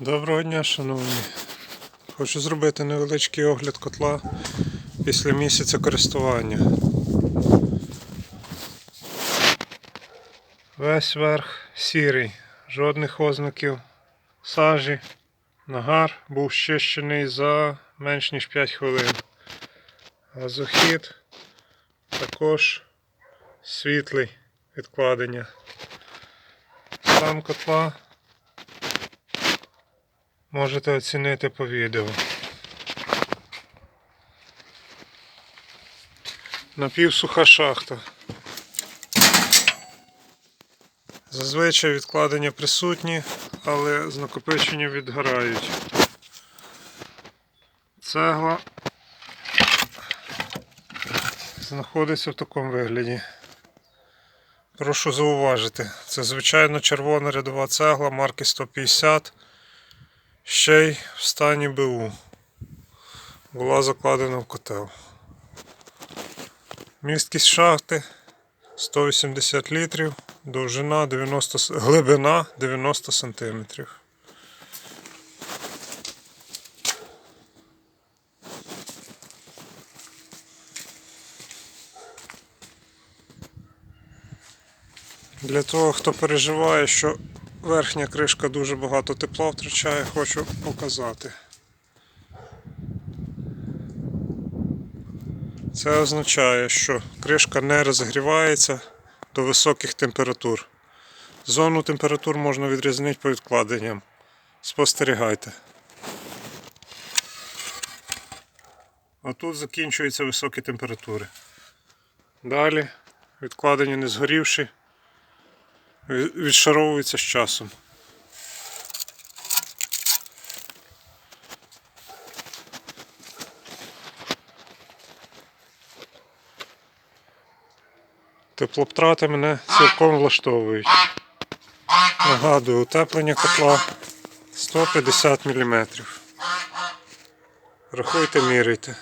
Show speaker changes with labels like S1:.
S1: Доброго дня, шановні. Хочу зробити невеличкий огляд котла після місяця користування. Весь верх сірий, жодних ознаків сажі. Нагар був щищений за менш ніж 5 хвилин. Газохід також світлий відкладення. Стан котла можете оцінити по відео. Напівсуха шахта. Зазвичай відкладення присутні, але з накопиченням відгорають. Цегла знаходиться в такому вигляді. Прошу зауважити, це звичайно червона рядова цегла марки 150 ще й в стані БУ. Була закладена в котел. Місткість шахти 180 літрів, довжина 90, глибина 90 сантиметрів. Для того, хто переживає, що верхня кришка дуже багато тепла втрачає, хочу показати. Це означає, що кришка не розігрівається до високих температур. Зону температур можна відрізнити по відкладенням. Спостерігайте. А тут закінчуються високі температури. Далі відкладення не згорівші відшаровується з часом. Тепловтрати мене цілком влаштовують. Нагадую, утеплення котла 150 мм. Рахуйте, міряйте.